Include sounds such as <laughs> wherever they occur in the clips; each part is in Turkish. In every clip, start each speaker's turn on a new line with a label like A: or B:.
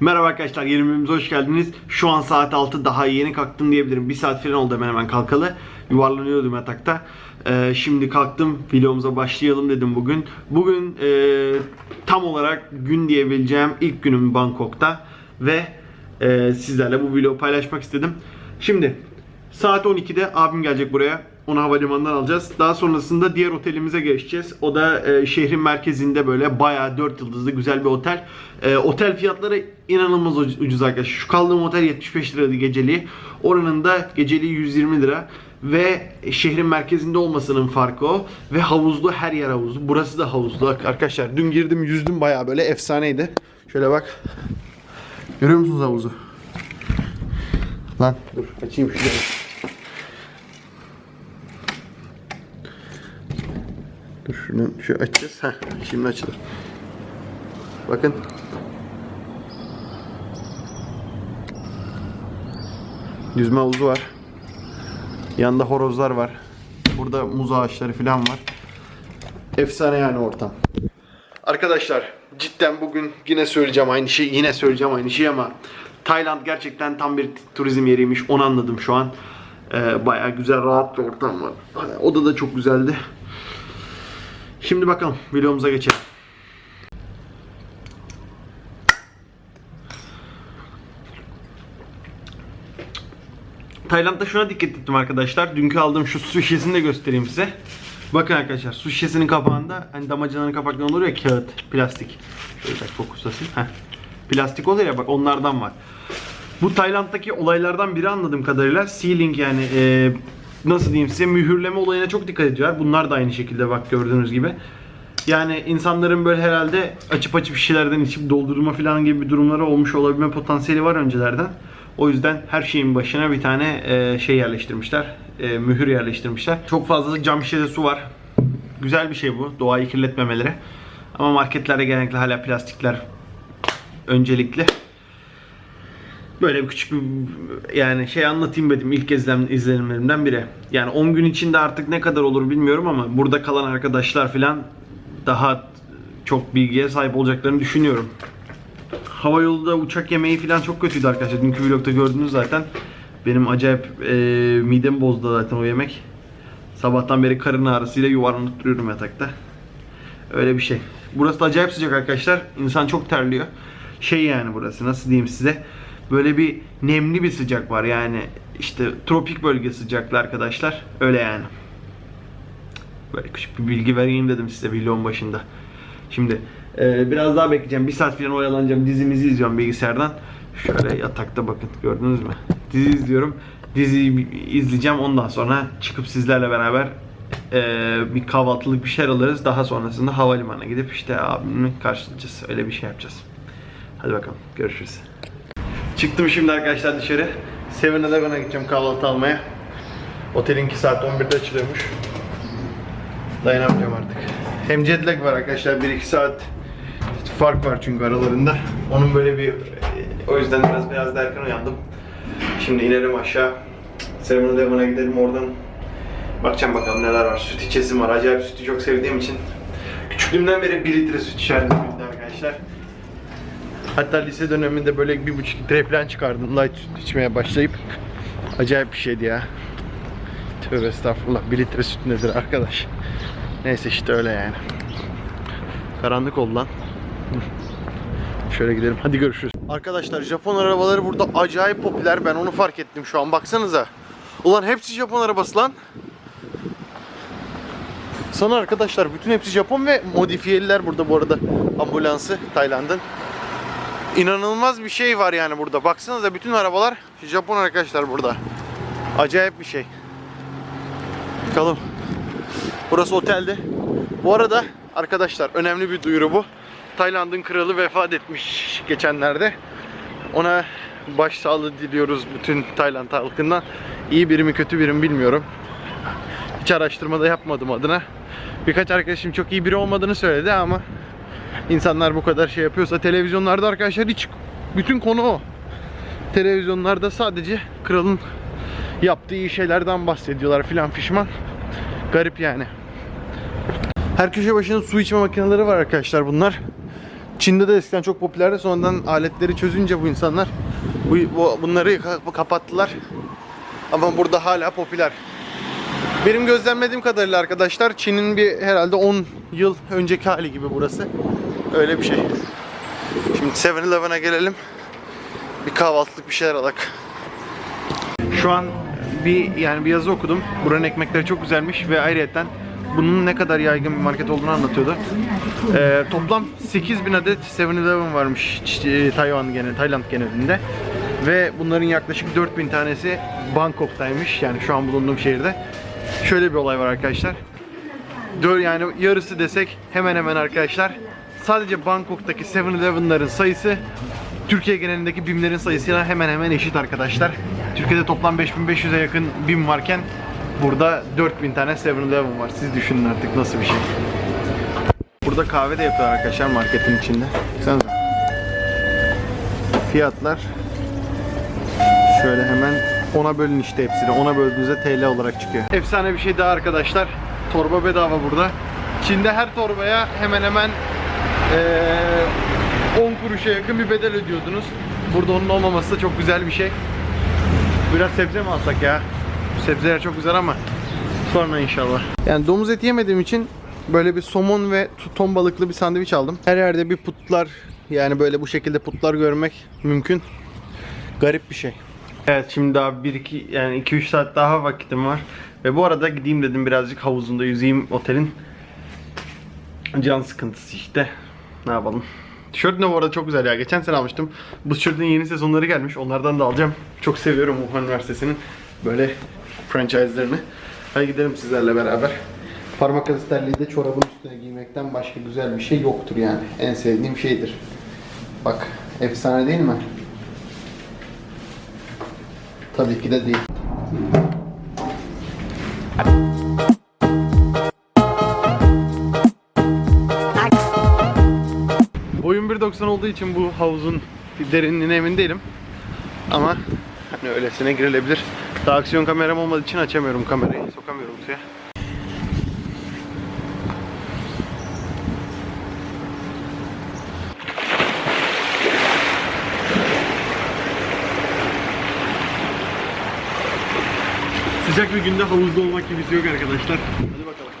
A: Merhaba arkadaşlar yeni bölümümüze hoş geldiniz. Şu an saat 6 daha yeni kalktım diyebilirim. Bir saat falan oldu hemen hemen kalkalı. Yuvarlanıyordum yatakta. Ee, şimdi kalktım vlogumuza başlayalım dedim bugün. Bugün e, tam olarak gün diyebileceğim ilk günüm Bangkok'ta. Ve e, sizlerle bu vlogu paylaşmak istedim. Şimdi saat 12'de abim gelecek buraya. Onu havalimanından alacağız. Daha sonrasında diğer otelimize geçeceğiz. O da e, şehrin merkezinde böyle bayağı 4 yıldızlı güzel bir otel. E, otel fiyatları inanılmaz uc- ucuz arkadaşlar. Şu kaldığım otel 75 liraydı geceliği. Oranın da geceliği 120 lira. Ve şehrin merkezinde olmasının farkı o. Ve havuzlu her yer havuzlu. Burası da havuzlu. Arkadaşlar dün girdim yüzdüm bayağı böyle efsaneydi. Şöyle bak. Görüyor musunuz havuzu? Lan dur açayım şurayı. Dur şunu şu açacağız. Heh, şimdi açılır. Bakın. Yüzme havuzu var. Yanında horozlar var. Burada muz ağaçları falan var. Efsane yani ortam. Arkadaşlar cidden bugün yine söyleyeceğim aynı şeyi yine söyleyeceğim aynı şeyi ama Tayland gerçekten tam bir turizm yeriymiş onu anladım şu an. Ee, bayağı güzel rahat bir ortam var. Hani Oda da çok güzeldi. Şimdi bakalım videomuza geçelim. Tayland'da şuna dikkat ettim arkadaşlar. Dünkü aldığım şu su şişesini de göstereyim size. Bakın arkadaşlar su şişesinin kapağında hani damacananın kapakları olur ya kağıt, plastik. Şöyle bak fokuslasın. Heh. Plastik oluyor ya bak onlardan var. Bu Tayland'daki olaylardan biri anladığım kadarıyla sealing yani e, nasıl diyeyim size mühürleme olayına çok dikkat ediyorlar. Bunlar da aynı şekilde bak gördüğünüz gibi. Yani insanların böyle herhalde açıp açıp şişelerden içip doldurma falan gibi durumları olmuş olabilme potansiyeli var öncelerden. O yüzden her şeyin başına bir tane e, şey yerleştirmişler. e, mühür yerleştirmişler. Çok fazla cam şişede su var. Güzel bir şey bu. Doğayı kirletmemeleri. Ama marketlerde genellikle hala plastikler öncelikli. Böyle bir küçük bir yani şey anlatayım dedim ilk izlem, izlenimlerimden biri. Yani 10 gün içinde artık ne kadar olur bilmiyorum ama burada kalan arkadaşlar falan daha çok bilgiye sahip olacaklarını düşünüyorum. Hava yolunda uçak yemeği falan çok kötüydü arkadaşlar. Dünkü vlogda gördünüz zaten. Benim acayip e, midemi bozdu zaten o yemek. Sabahtan beri karın ağrısıyla yuvarlanıp duruyorum yatakta. Öyle bir şey. Burası da acayip sıcak arkadaşlar. İnsan çok terliyor. Şey yani burası nasıl diyeyim size. Böyle bir nemli bir sıcak var yani. işte tropik bölge sıcaklığı arkadaşlar. Öyle yani. Böyle küçük bir bilgi vereyim dedim size vlogun başında. Şimdi e, biraz daha bekleyeceğim. Bir saat falan oyalanacağım. Dizimizi izliyorum bilgisayardan. Şöyle yatakta bakın gördünüz mü? Dizi izliyorum. Diziyi izleyeceğim. Ondan sonra çıkıp sizlerle beraber e, bir kahvaltılık bir şeyler alırız. Daha sonrasında havalimanına gidip işte abimi karşılayacağız. Öyle bir şey yapacağız. Hadi bakalım. Görüşürüz. Çıktım şimdi arkadaşlar dışarı. Seven Eleven'a gideceğim kahvaltı almaya. Otelin 2 saat 11'de açılıyormuş. Dayanamayacağım artık. Hem jet lag var arkadaşlar 1-2 saat fark var çünkü aralarında. Onun böyle bir o yüzden biraz biraz da erken uyandım. Şimdi inerim aşağı. Seven Eleven'a gidelim oradan. Bakacağım bakalım neler var. Süt içesim var. Acayip sütü çok sevdiğim için. Küçüklüğümden beri 1 litre süt içerdim arkadaşlar. Hatta lise döneminde böyle bir buçuk litre falan çıkardım light içmeye başlayıp. Acayip bir şeydi ya. Tövbe estağfurullah. Bir litre süt nedir arkadaş? Neyse işte öyle yani. Karanlık oldu lan. <laughs> Şöyle gidelim. Hadi görüşürüz. Arkadaşlar Japon arabaları burada acayip popüler. Ben onu fark ettim şu an. Baksanıza. Ulan hepsi Japon arabası lan. Sana arkadaşlar bütün hepsi Japon ve modifiyeliler burada bu arada ambulansı Tayland'ın. İnanılmaz bir şey var yani burada. Baksanıza bütün arabalar Japon arkadaşlar burada. Acayip bir şey. Bakalım. Burası otelde. Bu arada arkadaşlar önemli bir duyuru bu. Tayland'ın kralı vefat etmiş geçenlerde. Ona başsağlığı diliyoruz bütün Tayland halkından. İyi biri mi kötü biri mi bilmiyorum. Hiç araştırma da yapmadım adına. Birkaç arkadaşım çok iyi biri olmadığını söyledi ama insanlar bu kadar şey yapıyorsa televizyonlarda arkadaşlar hiç bütün konu o. Televizyonlarda sadece kralın yaptığı iyi şeylerden bahsediyorlar filan fişman. Garip yani. Her köşe başında su içme makineleri var arkadaşlar bunlar. Çin'de de eskiden çok popülerdi. Sonradan aletleri çözünce bu insanlar bu, bu- bunları ka- kapattılar. Ama burada hala popüler. Benim gözlemlediğim kadarıyla arkadaşlar Çin'in bir herhalde 10 yıl önceki hali gibi burası. Öyle bir şey. Şimdi 7-Eleven'a gelelim. Bir kahvaltılık bir şeyler alak. Şu an bir yani bir yazı okudum. Buranın ekmekleri çok güzelmiş ve ayrıyeten bunun ne kadar yaygın bir market olduğunu anlatıyordu. Ee, toplam 8000 adet 7-Eleven varmış Ç- Tayvan genel, Tayland genelinde. Ve bunların yaklaşık 4000 tanesi Bangkok'taymış. Yani şu an bulunduğum şehirde. Şöyle bir olay var arkadaşlar. Yani yarısı desek hemen hemen arkadaşlar. Sadece Bangkok'taki 7-Eleven'ların sayısı Türkiye genelindeki BİM'lerin sayısıyla hemen hemen eşit arkadaşlar. Türkiye'de toplam 5500'e yakın BİM varken burada 4000 tane 7-Eleven var. Siz düşünün artık nasıl bir şey. Burada kahve de yapıyorlar arkadaşlar marketin içinde. Baksanıza. Fiyatlar şöyle hemen ona bölün işte hepsini. Ona böldüğünüzde TL olarak çıkıyor. Efsane bir şey daha arkadaşlar. Torba bedava burada. Çin'de her torbaya hemen hemen eee 10 kuruşa yakın bir bedel ödüyordunuz. Burada onun olmaması da çok güzel bir şey. Biraz sebze mi alsak ya? Sebzeler çok güzel ama sonra inşallah. Yani domuz eti yemediğim için böyle bir somon ve ton balıklı bir sandviç aldım. Her yerde bir putlar yani böyle bu şekilde putlar görmek mümkün. Garip bir şey. Evet şimdi daha 1 2 yani 2 3 saat daha vakitim var. Ve bu arada gideyim dedim birazcık havuzunda yüzeyim otelin. Can sıkıntısı işte. Ne yapalım? Tişört de bu arada çok güzel ya. Geçen sene almıştım. Bu tişörtün yeni sezonları gelmiş. Onlardan da alacağım. Çok seviyorum Wuhan Üniversitesi'nin böyle franchise'lerini. Hadi gidelim sizlerle beraber. Parmak arası terliği de çorabın üstüne giymekten başka güzel bir şey yoktur yani. En sevdiğim şeydir. Bak efsane değil mi? Tabii ki de değil. Boyum 1.90 olduğu için bu havuzun derinliğine emin değilim. Ama hani öylesine girilebilir. Daha aksiyon kameram olmadığı için açamıyorum kamerayı. Sokamıyorum suya. Sıcak bir günde havuzda olmak gibisi yok arkadaşlar. Hadi bakalım.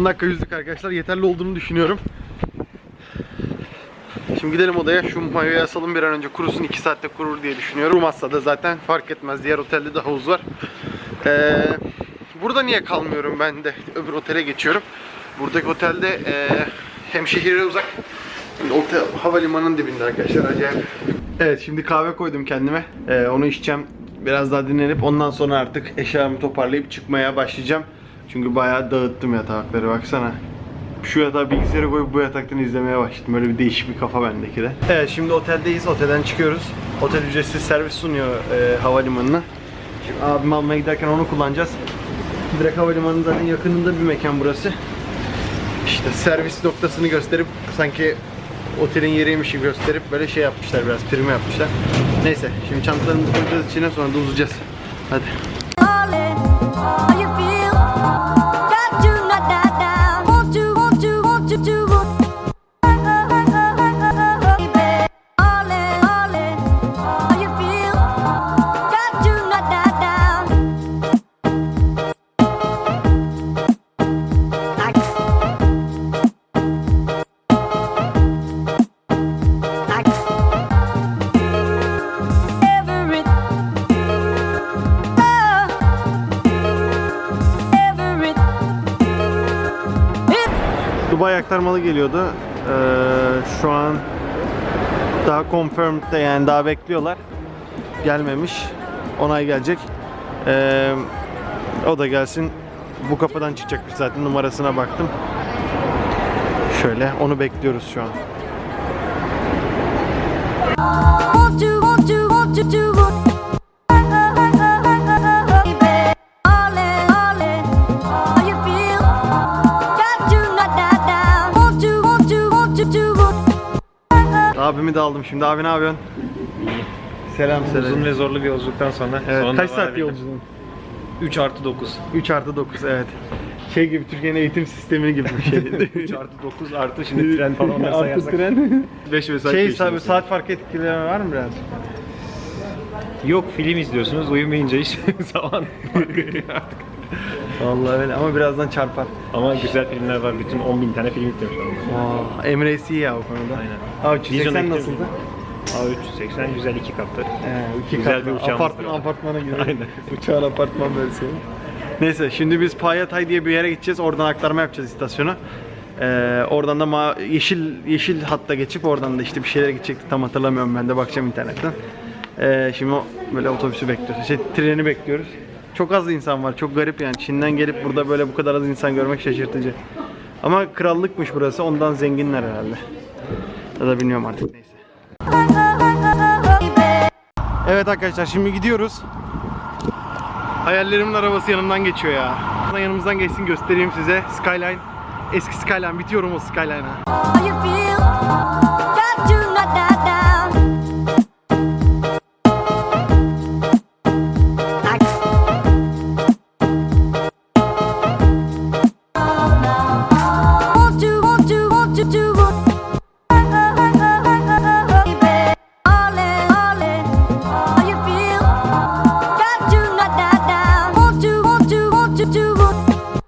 A: 10 dakika yüzdük arkadaşlar. Yeterli olduğunu düşünüyorum. Şimdi gidelim odaya. Şu mayoyu asalım bir an önce kurusun. 2 saatte kurur diye düşünüyorum. Kurumazsa da zaten fark etmez. Diğer otelde de havuz var. Ee, burada niye kalmıyorum ben de öbür otele geçiyorum. Buradaki otelde ee, hem şehire uzak otel, havalimanının dibinde arkadaşlar. Acayip. Evet şimdi kahve koydum kendime. Ee, onu içeceğim. Biraz daha dinlenip ondan sonra artık eşyalarımı toparlayıp çıkmaya başlayacağım. Çünkü bayağı dağıttım yatakları baksana. Şu yatağı bilgisayara koyup bu yataktan izlemeye başladım. Böyle bir değişik bir kafa bendeki de. Evet şimdi oteldeyiz. Otelden çıkıyoruz. Otel ücretsiz servis sunuyor e, havalimanına. Şimdi abim almaya giderken onu kullanacağız. Direkt havalimanının zaten yakınında bir mekan burası. İşte servis noktasını gösterip sanki otelin yeriymiş gibi gösterip böyle şey yapmışlar biraz prim yapmışlar. Neyse şimdi çantalarımızı koyacağız içine sonra da uzayacağız. Hadi. Geliyordu. Ee, şu an daha confirmed de yani daha bekliyorlar. Gelmemiş. Onay gelecek. Ee, o da gelsin. Bu kapıdan çıkacakmış zaten numarasına baktım. Şöyle onu bekliyoruz şu an. Abimi de aldım şimdi. Abi ne yapıyorsun? Selam
B: Uzun
A: söyle.
B: ve zorlu bir yolculuktan sonra
A: Evet, kaç saat yolculuğun?
B: 3 artı 9.
A: 3 artı 9 evet. Şey gibi Türkiye'nin eğitim sistemi gibi bir şey. <laughs>
B: 3 artı 9 artı şimdi tren falan
A: Artı
B: sayarsak.
A: tren.
B: 5 vesait
A: şey
B: geçiyoruz
A: saat, saat fark etkileri var mı biraz?
B: Yok film izliyorsunuz uyumayınca hiç <laughs> zaman artık.
A: Vallahi öyle ama birazdan çarpar.
B: Ama güzel filmler var. Bütün 10 bin tane film yüklemiş onlar.
A: Aa, Emre'si iyi ya o konuda.
B: Aynen.
A: Abi 380
B: Vizyonda
A: nasıldı?
B: A380 güzel iki katlı.
A: Ee, iki
B: Güzel
A: katlı.
B: bir uçağımız
A: Apartman,
B: var.
A: apartmana gibi.
B: Aynen. <laughs>
A: Uçağın apartman versiyonu. Neyse şimdi biz Payatay diye bir yere gideceğiz. Oradan aktarma yapacağız istasyona. Ee, oradan da ma- yeşil yeşil hatta geçip oradan da işte bir şeylere gidecektik. Tam hatırlamıyorum ben de bakacağım internetten. Ee, şimdi o böyle otobüsü bekliyoruz. Şey, treni bekliyoruz. Çok az insan var. Çok garip yani. Çin'den gelip burada böyle bu kadar az insan görmek şaşırtıcı. Ama krallıkmış burası. Ondan zenginler herhalde. Ya da bilmiyorum artık neyse. Evet arkadaşlar şimdi gidiyoruz. Hayallerimin arabası yanımdan geçiyor ya. Yanımızdan geçsin göstereyim size. Skyline. Eski Skyline. Bitiyorum o Skyline'a.